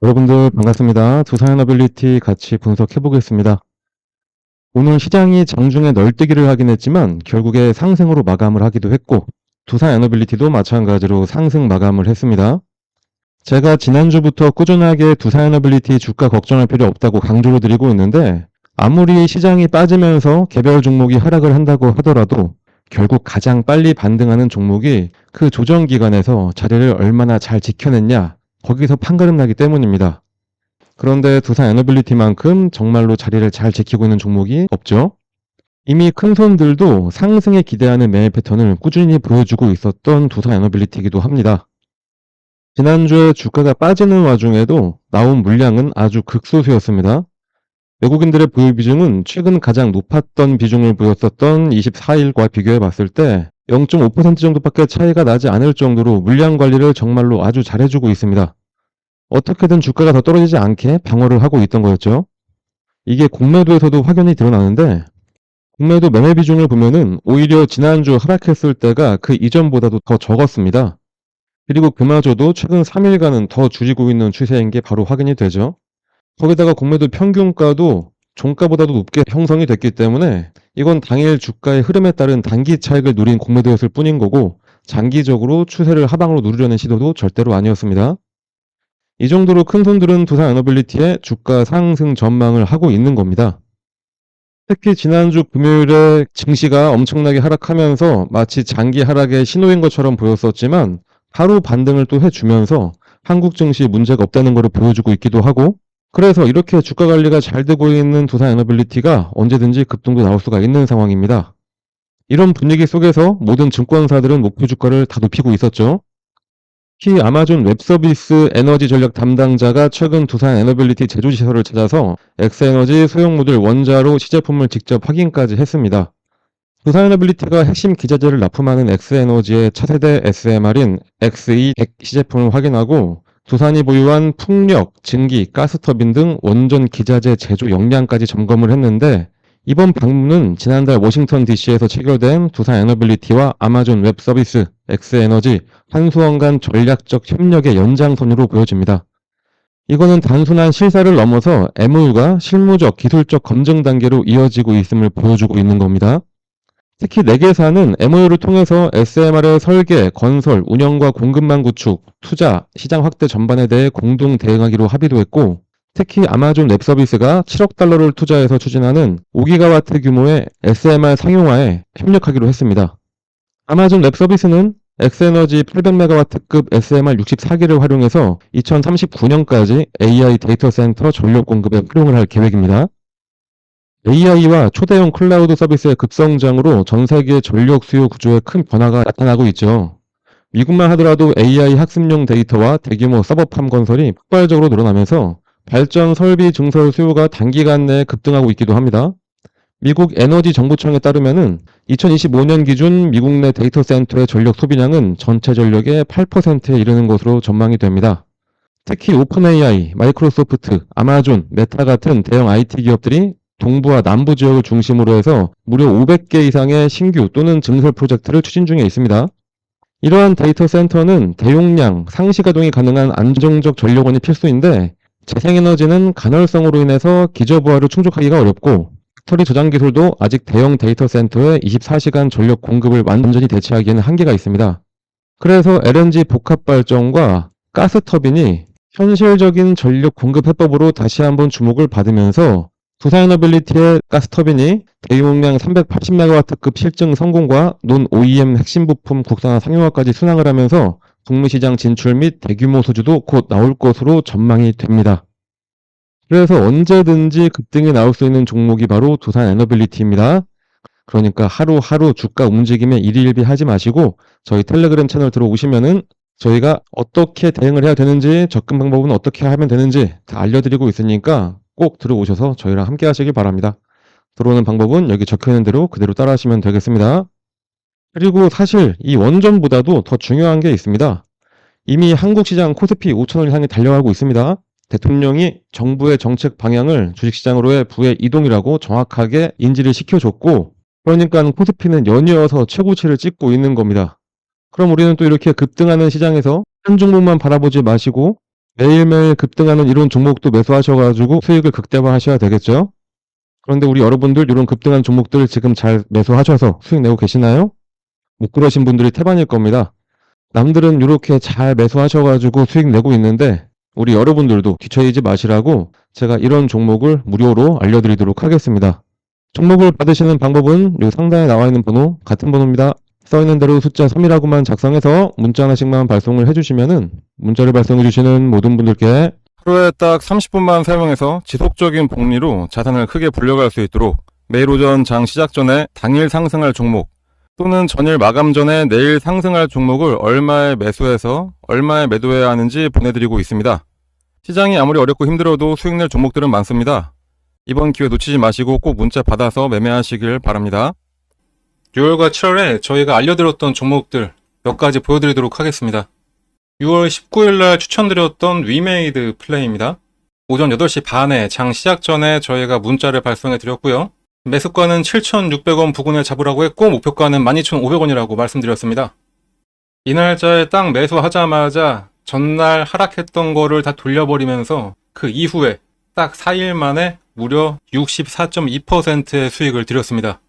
여러분들 반갑습니다. 두산에너빌리티 같이 분석해 보겠습니다. 오늘 시장이 장중에 널뛰기를 하긴 했지만 결국에 상승으로 마감을 하기도 했고 두산에너빌리티도 마찬가지로 상승 마감을 했습니다. 제가 지난주부터 꾸준하게 두산에너빌리티 주가 걱정할 필요 없다고 강조를 드리고 있는데 아무리 시장이 빠지면서 개별 종목이 하락을 한다고 하더라도 결국 가장 빨리 반등하는 종목이 그 조정 기간에서 자리를 얼마나 잘 지켜냈냐 거기서 판가름 나기 때문입니다. 그런데 두산 에너빌리티만큼 정말로 자리를 잘 지키고 있는 종목이 없죠. 이미 큰 손들도 상승에 기대하는 매매 패턴을 꾸준히 보여주고 있었던 두산 에너빌리티이기도 합니다. 지난주에 주가가 빠지는 와중에도 나온 물량은 아주 극소수였습니다. 외국인들의 보유 비중은 최근 가장 높았던 비중을 보였었던 24일과 비교해 봤을 때 0.5% 정도밖에 차이가 나지 않을 정도로 물량 관리를 정말로 아주 잘해주고 있습니다. 어떻게든 주가가 더 떨어지지 않게 방어를 하고 있던 거였죠. 이게 공매도에서도 확연히 드러나는데 공매도 매매 비중을 보면은 오히려 지난주 하락했을 때가 그 이전보다도 더 적었습니다. 그리고 그마저도 최근 3일간은 더 줄이고 있는 추세인 게 바로 확인이 되죠. 거기다가 공매도 평균가도 종가보다도 높게 형성이 됐기 때문에 이건 당일 주가의 흐름에 따른 단기 차익을 누린 공매도였을 뿐인 거고 장기적으로 추세를 하방으로 누르려는 시도도 절대로 아니었습니다. 이 정도로 큰 손들은 두산 에너빌리티의 주가 상승 전망을 하고 있는 겁니다. 특히 지난주 금요일에 증시가 엄청나게 하락하면서 마치 장기 하락의 신호인 것처럼 보였었지만 하루 반등을 또 해주면서 한국 증시에 문제가 없다는 것을 보여주고 있기도 하고 그래서 이렇게 주가 관리가 잘 되고 있는 두산 에너빌리티가 언제든지 급등도 나올 수가 있는 상황입니다. 이런 분위기 속에서 모든 증권사들은 목표 주가를 다 높이고 있었죠. 특히 아마존 웹서비스 에너지 전략 담당자가 최근 두산 에너빌리티 제조시설을 찾아서 엑스에너지 소형 모듈 원자로 시제품을 직접 확인까지 했습니다. 두산 에너빌리티가 핵심 기자재를 납품하는 엑스에너지의 차세대 SMR인 XE100 시제품을 확인하고 두산이 보유한 풍력, 증기, 가스터빈 등 원전 기자재 제조 역량까지 점검을 했는데 이번 방문은 지난달 워싱턴 DC에서 체결된 두산 에너빌리티와 아마존 웹 서비스, 엑스에너지, 한수원 간 전략적 협력의 연장선으로 보여집니다. 이거는 단순한 실사를 넘어서 MOU가 실무적, 기술적 검증 단계로 이어지고 있음을 보여주고 있는 겁니다. 특히 4개사는 MOU를 통해서 SMR의 설계, 건설, 운영과 공급망 구축, 투자, 시장 확대 전반에 대해 공동 대응하기로 합의도 했고 특히 아마존 웹 서비스가 7억 달러를 투자해서 추진하는 5기가와트 규모의 SMR 상용화에 협력하기로 했습니다. 아마존 웹 서비스는 엑스에너지 800메가와트급 SMR 64기를 활용해서 2039년까지 AI 데이터 센터 전력 공급에 활용을 할 계획입니다. AI와 초대형 클라우드 서비스의 급성장으로 전 세계 전력 수요 구조에 큰 변화가 나타나고 있죠. 미국만 하더라도 AI 학습용 데이터와 대규모 서버팜 건설이 폭발적으로 늘어나면서 발전 설비 증설 수요가 단기간 내에 급등하고 있기도 합니다. 미국 에너지 정부청에 따르면은 2025년 기준 미국 내 데이터 센터의 전력 소비량은 전체 전력의 8%에 이르는 것으로 전망이 됩니다. 특히 오픈 AI, 마이크로소프트, 아마존, 메타 같은 대형 IT 기업들이 동부와 남부 지역을 중심으로 해서 무려 500개 이상의 신규 또는 증설 프로젝트를 추진 중에 있습니다. 이러한 데이터 센터는 대용량, 상시 가동이 가능한 안정적 전력원이 필수인데 재생에너지는 간헐성으로 인해서 기저부하를 충족하기가 어렵고 배터리 저장 기술도 아직 대형 데이터 센터의 24시간 전력 공급을 완전히 대체하기에는 한계가 있습니다. 그래서 LNG 복합 발전과 가스 터빈이 현실적인 전력 공급 해법으로 다시 한번 주목을 받으면서 두산에너빌리티의 가스 터빈이 대용량 380메가와트급 실증 성공과 논 OEM 핵심 부품 국산화 상용화까지 순항을 하면서 북미 시장 진출 및 대규모 소주도 곧 나올 것으로 전망이 됩니다. 그래서 언제든지 급등이 나올 수 있는 종목이 바로 두산 에너빌리티입니다. 그러니까 하루하루 주가 움직임에 일희일비 하지 마시고 저희 텔레그램 채널 들어오시면은 저희가 어떻게 대응을 해야 되는지 접근 방법은 어떻게 하면 되는지 다 알려드리고 있으니까 꼭 들어오셔서 저희랑 함께 하시길 바랍니다. 들어오는 방법은 여기 적혀 있는 대로 그대로 따라 하시면 되겠습니다. 그리고 사실 이 원전보다도 더 중요한 게 있습니다. 이미 한국 시장 코스피 5천원 이상이 달려가고 있습니다. 대통령이 정부의 정책 방향을 주식시장으로의 부의 이동이라고 정확하게 인지를 시켜줬고 그러니까 코스피는 연이어서 최고치를 찍고 있는 겁니다. 그럼 우리는 또 이렇게 급등하는 시장에서 한 종목만 바라보지 마시고 매일매일 급등하는 이런 종목도 매수하셔가지고 수익을 극대화하셔야 되겠죠? 그런데 우리 여러분들 이런 급등한 종목들 지금 잘 매수하셔서 수익 내고 계시나요? 못 그러신 분들이 태반일 겁니다. 남들은 이렇게 잘 매수하셔가지고 수익 내고 있는데 우리 여러분들도 뒤처이지 마시라고 제가 이런 종목을 무료로 알려드리도록 하겠습니다. 종목을 받으시는 방법은 이 상단에 나와 있는 번호 같은 번호입니다. 써있는 대로 숫자 3이라고만 작성해서 문자 하나씩만 발송을 해주시면은 문자를 발송해주시는 모든 분들께 하루에 딱 30분만 사용해서 지속적인 복리로 자산을 크게 불려갈 수 있도록 매일 오전 장 시작 전에 당일 상승할 종목 또는 전일 마감 전에 내일 상승할 종목을 얼마에 매수해서 얼마에 매도해야 하는지 보내드리고 있습니다. 시장이 아무리 어렵고 힘들어도 수익 낼 종목들은 많습니다. 이번 기회 놓치지 마시고 꼭 문자 받아서 매매하시길 바랍니다. 6월과 7월에 저희가 알려드렸던 종목들 몇 가지 보여드리도록 하겠습니다. 6월 19일 날 추천드렸던 위메이드 플레이입니다. 오전 8시 반에 장 시작 전에 저희가 문자를 발송해 드렸고요. 매수가는 7,600원 부근에 잡으라고 했고 목표가는 12,500원이라고 말씀드렸습니다. 이 날짜에 딱 매수하자마자 전날 하락했던 거를 다 돌려버리면서 그 이후에 딱 4일 만에 무려 64.2%의 수익을 드렸습니다.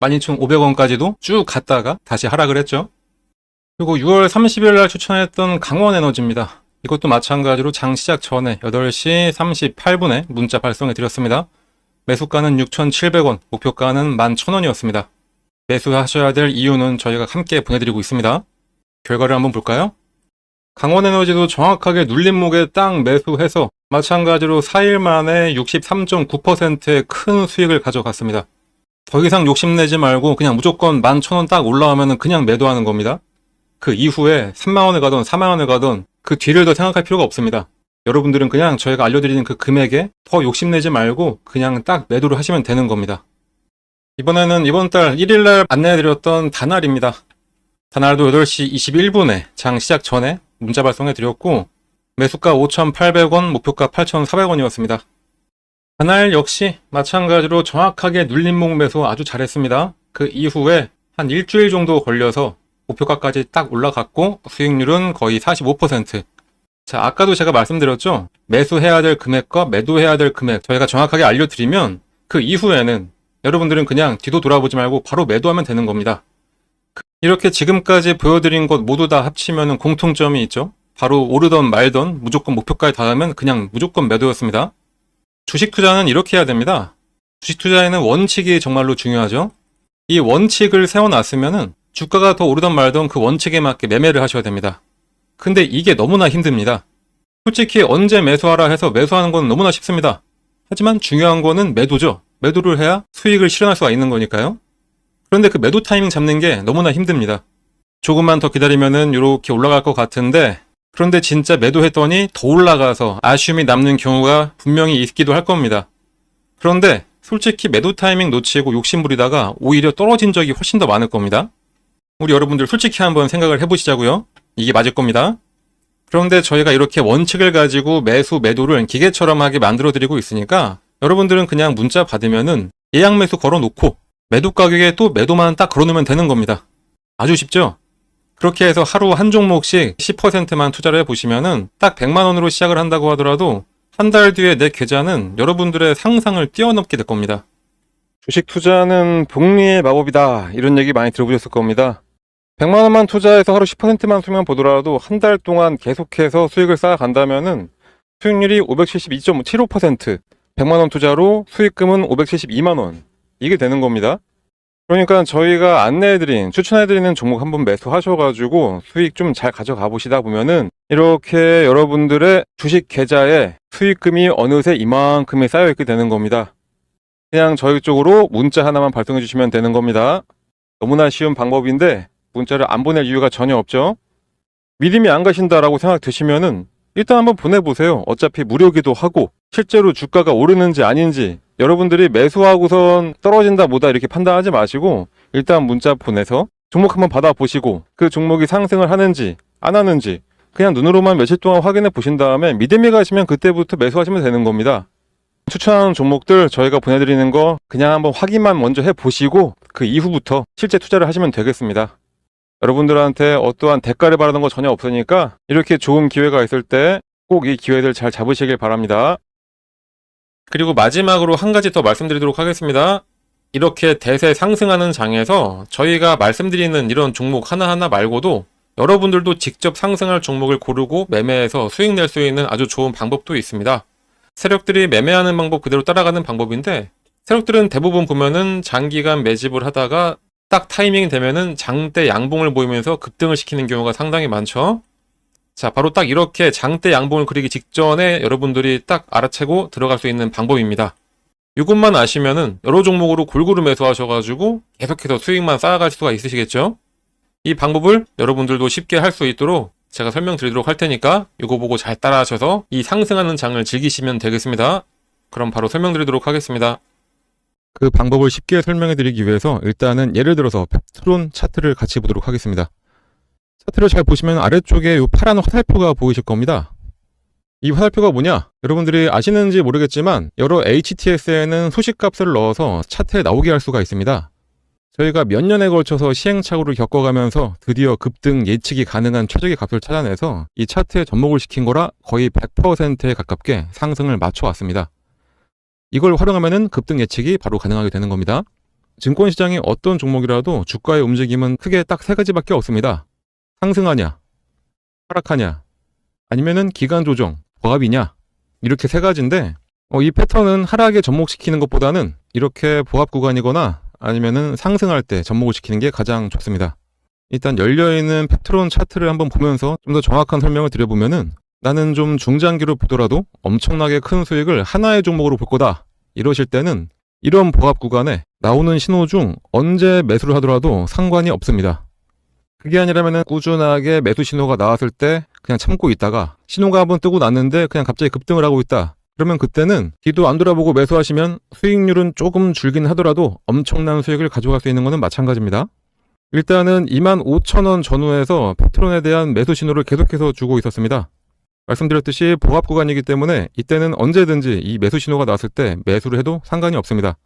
12,500원까지도 쭉 갔다가 다시 하락을 했죠. 그리고 6월 30일 날 추천했던 강원 에너지입니다. 이것도 마찬가지로 장 시작 전에 8시 38분에 문자 발송해 드렸습니다. 매수가는 6,700원, 목표가는 11,000원이었습니다. 매수하셔야 될 이유는 저희가 함께 보내드리고 있습니다. 결과를 한번 볼까요? 강원 에너지도 정확하게 눌림목에 딱 매수해서 마찬가지로 4일 만에 63.9%의 큰 수익을 가져갔습니다. 더 이상 욕심내지 말고 그냥 무조건 11,000원 딱 올라오면 그냥 매도하는 겁니다. 그 이후에 3만원을 가던 4만원을 가던 그 뒤를 더 생각할 필요가 없습니다. 여러분들은 그냥 저희가 알려드리는 그 금액에 더 욕심내지 말고 그냥 딱 매도를 하시면 되는 겁니다. 이번에는 이번 달 1일날 안내해드렸던 다날입니다. 다날도 8시 21분에 장 시작 전에 문자 발송해 드렸고 매수가 5,800원, 목표가 8,400원이었습니다. 다날 역시 마찬가지로 정확하게 눌림목 매수 아주 잘했습니다. 그 이후에 한 일주일 정도 걸려서 목표가까지 딱 올라갔고 수익률은 거의 45%. 자, 아까도 제가 말씀드렸죠? 매수해야 될 금액과 매도해야 될 금액 저희가 정확하게 알려드리면 그 이후에는 여러분들은 그냥 뒤도 돌아보지 말고 바로 매도하면 되는 겁니다. 이렇게 지금까지 보여드린 것 모두 다 합치면 공통점이 있죠? 바로 오르던 말던 무조건 목표가에 닿으면 그냥 무조건 매도였습니다. 주식 투자는 이렇게 해야 됩니다. 주식 투자에는 원칙이 정말로 중요하죠? 이 원칙을 세워놨으면은 주가가 더 오르던 말던 그 원칙에 맞게 매매를 하셔야 됩니다. 근데 이게 너무나 힘듭니다. 솔직히 언제 매수하라 해서 매수하는 건 너무나 쉽습니다. 하지만 중요한 거는 매도죠. 매도를 해야 수익을 실현할 수가 있는 거니까요. 그런데 그 매도 타이밍 잡는 게 너무나 힘듭니다. 조금만 더 기다리면은 이렇게 올라갈 것 같은데 그런데 진짜 매도했더니 더 올라가서 아쉬움이 남는 경우가 분명히 있기도 할 겁니다. 그런데 솔직히 매도 타이밍 놓치고 욕심부리다가 오히려 떨어진 적이 훨씬 더 많을 겁니다. 우리 여러분들 솔직히 한번 생각을 해보시자고요. 이게 맞을 겁니다. 그런데 저희가 이렇게 원칙을 가지고 매수, 매도를 기계처럼 하게 만들어 드리고 있으니까 여러분들은 그냥 문자 받으면은 예약 매수 걸어 놓고 매도 가격에 또 매도만 딱 걸어 놓으면 되는 겁니다. 아주 쉽죠? 그렇게 해서 하루 한 종목씩 10%만 투자를 해 보시면은 딱 100만 원으로 시작을 한다고 하더라도 한 달 뒤에 내 계좌는 여러분들의 상상을 뛰어넘게 될 겁니다. 주식 투자는 복리의 마법이다. 이런 얘기 많이 들어보셨을 겁니다. 100만 원만 투자해서 하루 10%만 수면 보더라도 한 달 동안 계속해서 수익을 쌓아간다면은 수익률이 572.75%, 100만 원 투자로 수익금은 572만 원. 이게 되는 겁니다. 그러니까 저희가 안내해드린, 추천해드리는 종목 한번 매수하셔가지고 수익 좀 잘 가져가 보시다 보면은 이렇게 여러분들의 주식 계좌에 수익금이 어느새 이만큼이 쌓여있게 되는 겁니다. 그냥 저희 쪽으로 문자 하나만 발송해 주시면 되는 겁니다. 너무나 쉬운 방법인데 문자를 안 보낼 이유가 전혀 없죠. 믿음이 안 가신다라고 생각 드시면은 일단 한번 보내보세요. 어차피 무료기도 하고 실제로 주가가 오르는지 아닌지 여러분들이 매수하고선 떨어진다 뭐다 이렇게 판단하지 마시고 일단 문자 보내서 종목 한번 받아보시고 그 종목이 상승을 하는지 안 하는지 그냥 눈으로만 며칠 동안 확인해 보신 다음에 믿음이 가시면 그때부터 매수하시면 되는 겁니다. 추천하는 종목들 저희가 보내드리는 거 그냥 한번 확인만 먼저 해보시고 그 이후부터 실제 투자를 하시면 되겠습니다. 여러분들한테 어떠한 대가를 바라는 거 전혀 없으니까 이렇게 좋은 기회가 있을 때 꼭 이 기회들 잘 잡으시길 바랍니다. 그리고 마지막으로 한 가지 더 말씀드리도록 하겠습니다. 이렇게 대세 상승하는 장에서 저희가 말씀드리는 이런 종목 하나하나 말고도 여러분들도 직접 상승할 종목을 고르고 매매해서 수익 낼 수 있는 아주 좋은 방법도 있습니다. 세력들이 매매하는 방법 그대로 따라가는 방법인데 세력들은 대부분 보면은 장기간 매집을 하다가 딱 타이밍이 되면은 장대 양봉을 보이면서 급등을 시키는 경우가 상당히 많죠. 자, 바로 딱 이렇게 장대 양봉을 그리기 직전에 여러분들이 딱 알아채고 들어갈 수 있는 방법입니다. 이것만 아시면은 여러 종목으로 골고루 매수하셔가지고 계속해서 수익만 쌓아갈 수가 있으시겠죠? 이 방법을 여러분들도 쉽게 할 수 있도록 제가 설명드리도록 할 테니까 이거 보고 잘 따라하셔서 이 상승하는 장을 즐기시면 되겠습니다. 그럼 바로 설명드리도록 하겠습니다. 그 방법을 쉽게 설명해 드리기 위해서 일단은 예를 들어서 펩트론 차트를 같이 보도록 하겠습니다. 차트를 잘 보시면 아래쪽에 이 파란 화살표가 보이실 겁니다. 이 화살표가 뭐냐? 여러분들이 아시는지 모르겠지만 여러 HTS에는 소식값을 넣어서 차트에 나오게 할 수가 있습니다. 저희가 몇 년에 걸쳐서 시행착오를 겪어가면서 드디어 급등 예측이 가능한 최적의 값을 찾아내서 이 차트에 접목을 시킨 거라 거의 100%에 가깝게 상승을 맞춰왔습니다. 이걸 활용하면은 급등 예측이 바로 가능하게 되는 겁니다. 증권 시장의 어떤 종목이라도 주가의 움직임은 크게 딱 세 가지밖에 없습니다. 상승하냐, 하락하냐, 아니면은 기간 조정, 보합이냐, 이렇게 세 가지인데, 어, 이 패턴은 하락에 접목시키는 것보다는 이렇게 보합 구간이거나 아니면은 상승할 때 접목을 시키는 게 가장 좋습니다. 일단 열려있는 패트론 차트를 한번 보면서 좀 더 정확한 설명을 드려보면은 나는 좀 중장기로 보더라도 엄청나게 큰 수익을 하나의 종목으로 볼 거다. 이러실 때는 이런 보합 구간에 나오는 신호 중 언제 매수를 하더라도 상관이 없습니다. 그게 아니라면은 꾸준하게 매수 신호가 나왔을 때 그냥 참고 있다가 신호가 한번 뜨고 났는데 그냥 갑자기 급등을 하고 있다. 그러면 그때는 뒤도 안 돌아보고 매수하시면 수익률은 조금 줄긴 하더라도 엄청난 수익을 가져갈 수 있는 것은 마찬가지입니다. 일단은 25,000원 전후에서 패트론에 대한 매수 신호를 계속해서 주고 있었습니다. 말씀드렸듯이 보합 구간이기 때문에 이때는 언제든지 이 매수 신호가 나왔을 때 매수를 해도 상관이 없습니다.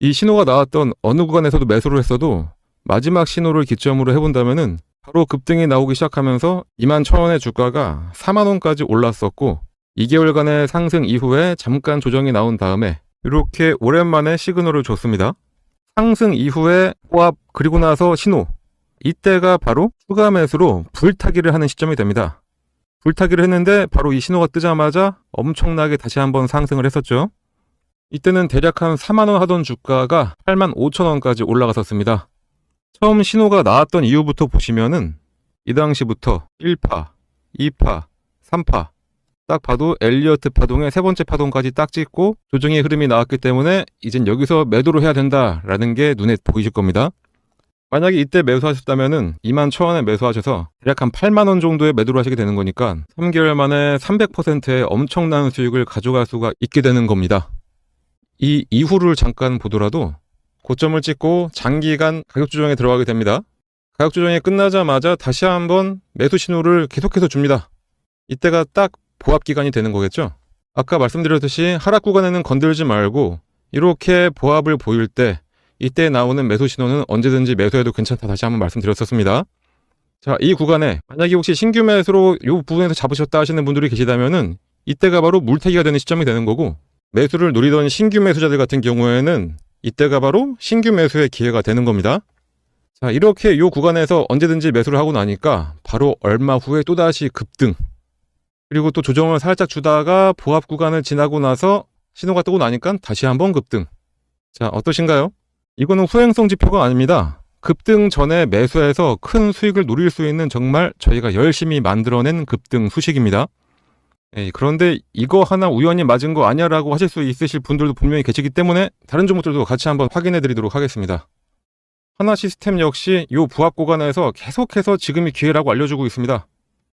이 신호가 나왔던 어느 구간에서도 매수를 했어도 마지막 신호를 기점으로 해본다면은 바로 급등이 나오기 시작하면서 2만 1,000원의 주가가 4만 원까지 올랐었고 2개월간의 상승 이후에 잠깐 조정이 나온 다음에 이렇게 오랜만에 시그널을 줬습니다. 상승 이후에 호합 그리고 나서 신호 이때가 바로 추가 매수로 불타기를 하는 시점이 됩니다. 불타기를 했는데 바로 이 신호가 뜨자마자 엄청나게 다시 한번 상승을 했었죠. 이때는 대략 한 4만원 하던 주가가 8만 5천원까지 올라갔었습니다. 처음 신호가 나왔던 이후부터 보시면은 이 당시부터 1파, 2파, 3파 딱 봐도 엘리어트 파동의 세 번째 파동까지 딱 찍고 조정의 흐름이 나왔기 때문에 이젠 여기서 매도를 해야 된다라는 게 눈에 보이실 겁니다. 만약에 이때 매수하셨다면은 2만 1천원에 매수하셔서 대략 한 8만 원 정도의 매도를 하시게 되는 거니까 3개월 만에 300%의 엄청난 수익을 가져갈 수가 있게 되는 겁니다. 이 이후를 잠깐 보더라도 고점을 찍고 장기간 가격 조정에 들어가게 됩니다. 가격 조정이 끝나자마자 다시 한번 매수 신호를 계속해서 줍니다. 이때가 딱 보합 기간이 되는 거겠죠? 아까 말씀드렸듯이 하락 구간에는 건들지 말고 이렇게 보합을 보일 때 이때 나오는 매수 신호는 언제든지 매수해도 괜찮다 다시 한번 말씀드렸었습니다. 자, 이 구간에 만약에 혹시 신규 매수로 이 부분에서 잡으셨다 하시는 분들이 계시다면은 이때가 바로 물타기가 되는 시점이 되는 거고 매수를 노리던 신규 매수자들 같은 경우에는 이때가 바로 신규 매수의 기회가 되는 겁니다. 자, 이렇게 이 구간에서 언제든지 매수를 하고 나니까 바로 얼마 후에 또다시 급등. 그리고 또 조정을 살짝 주다가 보합 구간을 지나고 나서 신호가 뜨고 나니까 다시 한번 급등. 자, 어떠신가요? 이거는 후행성 지표가 아닙니다. 급등 전에 매수해서 큰 수익을 노릴 수 있는 정말 저희가 열심히 만들어낸 급등 수식입니다. 예, 그런데 이거 하나 우연히 맞은 거 아니야 라고 하실 수 있으실 분들도 분명히 계시기 때문에 다른 종목들도 같이 한번 확인해 드리도록 하겠습니다. 하나 시스템 역시 이 부합 구간에서 계속해서 지금이 기회라고 알려주고 있습니다.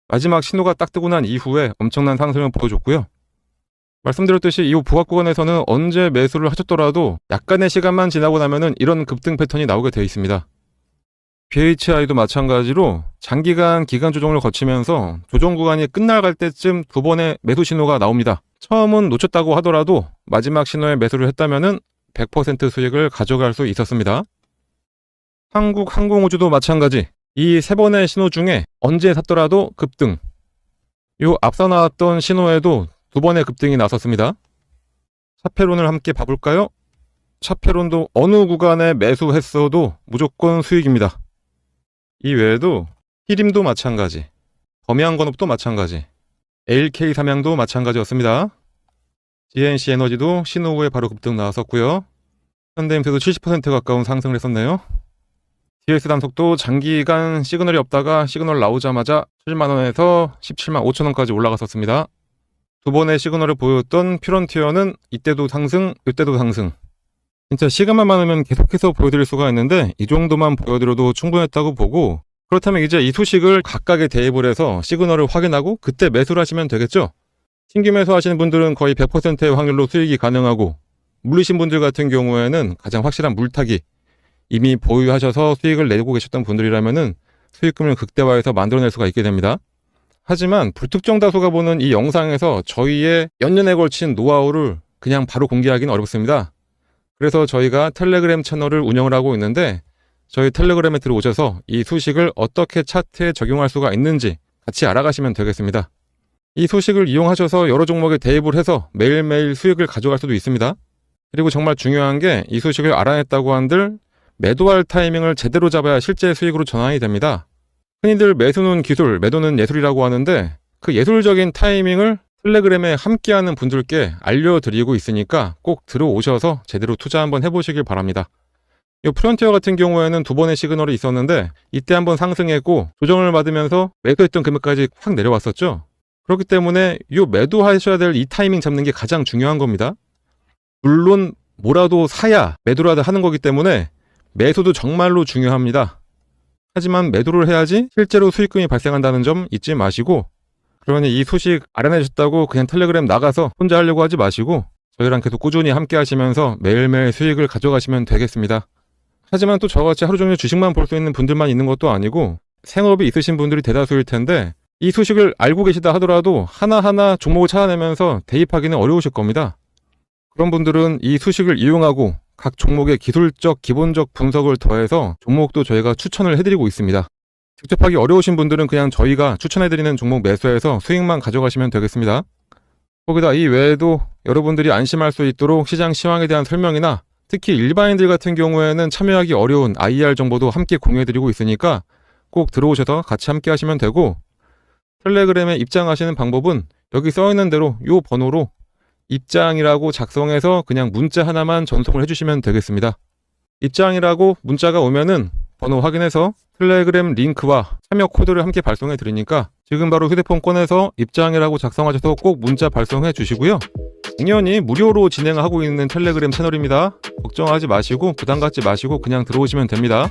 마지막 신호가 딱 뜨고 난 이후에 엄청난 상승을 보여줬고요. 말씀드렸듯이 이 부합 구간에서는 언제 매수를 하셨더라도 약간의 시간만 지나고 나면은 이런 급등 패턴이 나오게 되어 있습니다. BHI도 마찬가지로 장기간 기간 조정을 거치면서 조정 구간이 끝나갈 때쯤 두 번의 매수 신호가 나옵니다. 처음은 놓쳤다고 하더라도 마지막 신호에 매수를 했다면은 100% 수익을 가져갈 수 있었습니다. 한국 항공우주도 마찬가지. 이 세 번의 신호 중에 언제 샀더라도 급등. 요 앞서 나왔던 신호에도 두 번의 급등이 나섰습니다. 차페론을 함께 봐볼까요? 차페론도 어느 구간에 매수했어도 무조건 수익입니다. 이 외에도 히림도 마찬가지, 범양건업도 마찬가지, LK 삼양도 마찬가지였습니다. GNC 에너지도 신호 후에 바로 급등 나왔었고요. 현대임수도 70% 가까운 상승을 했었네요. DS 단속도 장기간 시그널이 없다가 시그널 나오자마자 7만 원에서 17만 5천 원까지 올라갔었습니다. 두 번의 시그널을 보였던 퓨런티어는 이때도 상승, 이때도 상승. 진짜 시간만 많으면 계속해서 보여드릴 수가 있는데 이 정도만 보여드려도 충분했다고 보고 그렇다면 이제 이 소식을 각각에 대입을 해서 시그널을 확인하고 그때 매수를 하시면 되겠죠? 신규 매수하시는 분들은 거의 100%의 확률로 수익이 가능하고 물리신 분들 같은 경우에는 가장 확실한 물타기 이미 보유하셔서 수익을 내고 계셨던 분들이라면은 수익금을 극대화해서 만들어낼 수가 있게 됩니다. 하지만 불특정 다수가 보는 이 영상에서 저희의 연년에 걸친 노하우를 그냥 바로 공개하기는 어렵습니다. 그래서 저희가 텔레그램 채널을 운영을 하고 있는데 저희 텔레그램에 들어오셔서 이 소식을 어떻게 차트에 적용할 수가 있는지 같이 알아가시면 되겠습니다. 이 소식을 이용하셔서 여러 종목에 대입을 해서 매일매일 수익을 가져갈 수도 있습니다. 그리고 정말 중요한 게 이 소식을 알아냈다고 한들 매도할 타이밍을 제대로 잡아야 실제 수익으로 전환이 됩니다. 흔히들 매수는 기술, 매도는 예술이라고 하는데 그 예술적인 타이밍을 텔레그램에 함께하는 분들께 알려드리고 있으니까 꼭 들어오셔서 제대로 투자 한번 해보시길 바랍니다. 이 프론티어 같은 경우에는 두 번의 시그널이 있었는데 이때 한번 상승했고 조정을 받으면서 매도했던 금액까지 확 내려왔었죠. 그렇기 때문에 이 매도하셔야 될 이 타이밍 잡는 게 가장 중요한 겁니다. 물론 뭐라도 사야 매도라도 하는 거기 때문에 매수도 정말로 중요합니다. 하지만 매도를 해야지 실제로 수익금이 발생한다는 점 잊지 마시고 그러니 이 소식 알아내셨다고 그냥 텔레그램 나가서 혼자 하려고 하지 마시고 저희랑 계속 꾸준히 함께 하시면서 매일매일 수익을 가져가시면 되겠습니다. 하지만 또 저같이 하루 종일 주식만 볼 수 있는 분들만 있는 것도 아니고 생업이 있으신 분들이 대다수일 텐데 이 소식을 알고 계시다 하더라도 하나하나 종목을 찾아내면서 대입하기는 어려우실 겁니다. 그런 분들은 이 소식을 이용하고 각 종목의 기술적 기본적 분석을 더해서 종목도 저희가 추천을 해드리고 있습니다. 직접 하기 어려우신 분들은 그냥 저희가 추천해드리는 종목 매수해서 수익만 가져가시면 되겠습니다. 거기다 이 외에도 여러분들이 안심할 수 있도록 시장 시황에 대한 설명이나 특히 일반인들 같은 경우에는 참여하기 어려운 IR 정보도 함께 공유해드리고 있으니까 꼭 들어오셔서 같이 함께 하시면 되고 텔레그램에 입장하시는 방법은 여기 써있는 대로 이 번호로 입장이라고 작성해서 그냥 문자 하나만 전송을 해주시면 되겠습니다. 입장이라고 문자가 오면은 번호 확인해서 텔레그램 링크와 참여 코드를 함께 발송해 드리니까 지금 바로 휴대폰 꺼내서 입장이라고 작성하셔서 꼭 문자 발송해 주시고요. 당연히 무료로 진행하고 있는 텔레그램 채널입니다. 걱정하지 마시고 부담 갖지 마시고 그냥 들어오시면 됩니다.